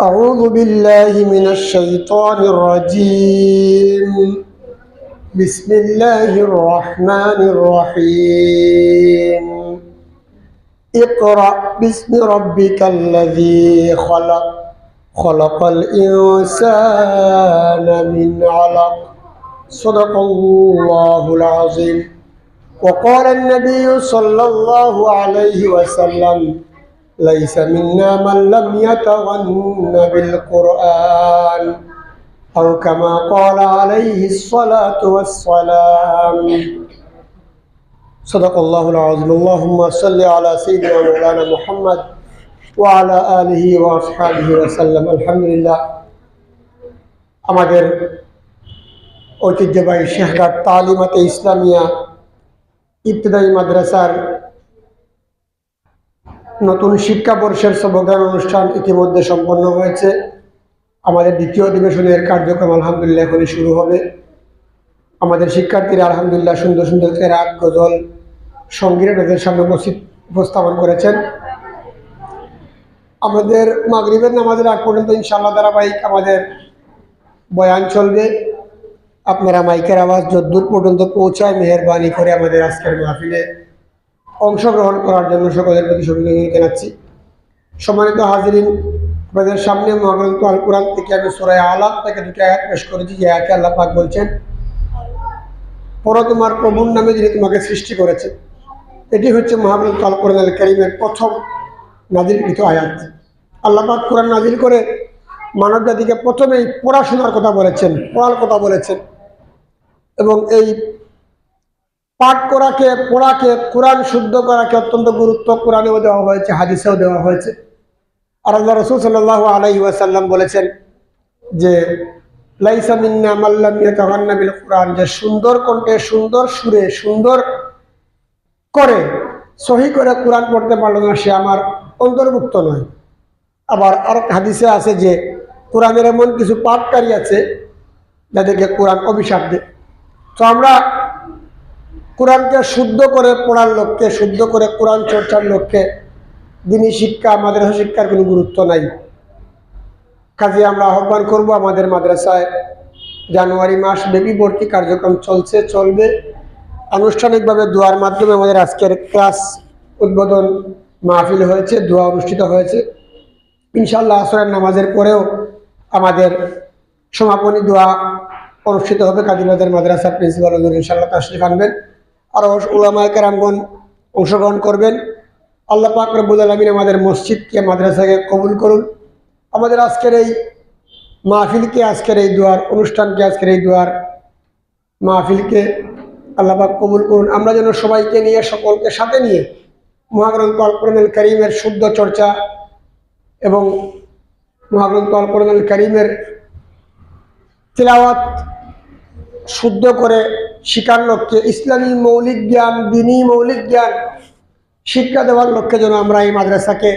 أعوذ بالله من الشيطان الرجيم. بسم الله الرحمن الرحيم. اقرأ باسم ربك الذي خلق. خلق الإنسان من علق. صدق الله العظيم. وقال النبي صلى الله عليه وسلم ليس منا من لم يتغن بالقرآن أو كما قال عليه الصلاة والسلام صدق الله العظيم اللهم صل على سيدنا مولانا محمد وعلى آله وأصحابه وسلم الحمد لله আমাদের ঐতিহ্যবাহী শেখঘাট তালিমাতে ইসলামিয়া ইবতদায়ী মাদ্রাসার নতুন শিক্ষাবর্ষের সবজ্ঞান অনুষ্ঠান ইতিমধ্যে সম্পন্ন হয়েছে। আমাদের দ্বিতীয় অধিবেশনের কার্যক্রম আলহামদুলিল্লাহ এখনই শুরু হবে। আমাদের শিক্ষার্থীরা আলহামদুলিল্লাহ সুন্দর সুন্দর কেরাত গজল সঙ্গীরা তাদের সামনে উপস্থিত, উপস্থাপন করেছেন। আমাদের মাগরিবের নামাজের আগ পর্যন্ত ইনশাআল্লাহ ধারাবাহিক আমাদের বয়ান চলবে। আপনারা মাইকের আওয়াজ যদ্দূর পর্যন্ত পৌঁছায়, মেহরবানি করে আমাদের আজকের মাহফিলে অংশগ্রহণ করার জন্য সকলের প্রতি সুবিধা জানাচ্ছি। সম্মানিত হাজিরিন, আপনাদের সামনে মহাগ্রন্থ আল কোরআন থেকে আমি সুরায় আলাপ থেকে দুটো আয়াত পেশ করেছি, যে আয়াতে আল্লাহ পাক বলছেন, পর তোমার প্রভুর নামে যিনি তোমাকে সৃষ্টি করেছে এটি হচ্ছে মহাগ্রন্থ আল কোরআন আল করিমের প্রথম নাজিলকৃত আয়াত। আল্লাহ পাক কোরআন নাজিল করে মানব জাতিকে প্রথমেই পড়াশোনার কথা বলেছেন, পড়ার কথা বলেছেন এবং এই পাঠ করাকে, পড়াকে, কোরআন শুদ্ধ করাকে অত্যন্ত গুরুত্ব কোরআনেও দেওয়া হয়েছে, হাদিসেও দেওয়া হয়েছে। আর আল্লাহ রসুল সাল্লাহ আলাই বলেছেন যে কোরআন, যে সুন্দর কণ্ঠে, সুন্দর সুরে, সুন্দর করে, সহি করে কোরআন পড়তে পারল না, সে আমার অন্তর্ভুক্ত নয়। আবার আর হাদিসে আছে যে, কোরআনের এমন কিছু পাঠকারী আছে, যাদেরকে কোরআন অভিশাপ দেয়। তো আমরা কোরআনকে শুদ্ধ করে পড়ার লক্ষ্যে, শুদ্ধ করে কোরআন চর্চার লক্ষ্যে দিনী শিক্ষা, মাদ্রাসা শিক্ষার কোনো গুরুত্ব নাই। কাজে আমরা আহ্বান করব আমাদের মাদ্রাসায়, জানুয়ারি মাস ব্যাপী ভর্তি কার্যক্রম চলছে, চলবে। আনুষ্ঠানিকভাবে দোয়ার মাধ্যমে আমাদের আজকের ক্লাস উদ্বোধন মাহফিল হয়েছে, দোয়া অনুষ্ঠিত হয়েছে। ইনশাল্লাহ আসরের নামাজের পরেও আমাদের সমাপনী দোয়া অনুষ্ঠিত হবে। কাদিবাজার মাদ্রাসার প্রিন্সিপাল ইনশাল্লাহ তাশরিফ আনবেন। আরও ওলামায় কারামগণ অংশগ্রহণ করবেন। আল্লাহ পাক রব্বুল আলমিন আমাদের মসজিদকে, মাদ্রাসাকে কবুল করুন। আমাদের আজকের এই মাহফিলকে, আজকের এই দুয়ার অনুষ্ঠানকে, আজকের এই দুয়ার মাহফিলকে আল্লাহ পাক কবুল করুন। আমরা যেন সবাইকে নিয়ে, সকলকে সাথে নিয়ে মহাগ্রন্থ আলকুরআনুল করিমের শুদ্ধ চর্চা এবং মহাগ্রন্থ আলকুরআনুল করিমের তিলাওয়াত শুদ্ধ করে শিকার লক্ষ্যে ইসলামী মৌলিক জ্ঞান, দিনী মৌলিক জ্ঞান শিক্ষা দেওয়ার লক্ষ্যে যেন আমরা এই মাদ্রাসাকে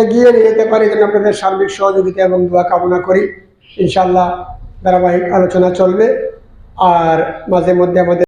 এগিয়ে নিয়ে যেতে পারি, যেন আপনাদের সার্বিক সহযোগিতা এবং দোয়া কামনা করি। ইনশাল্লাহ ধারাবাহিক আলোচনা চলবে। আর মাঝে মধ্যে আমাদের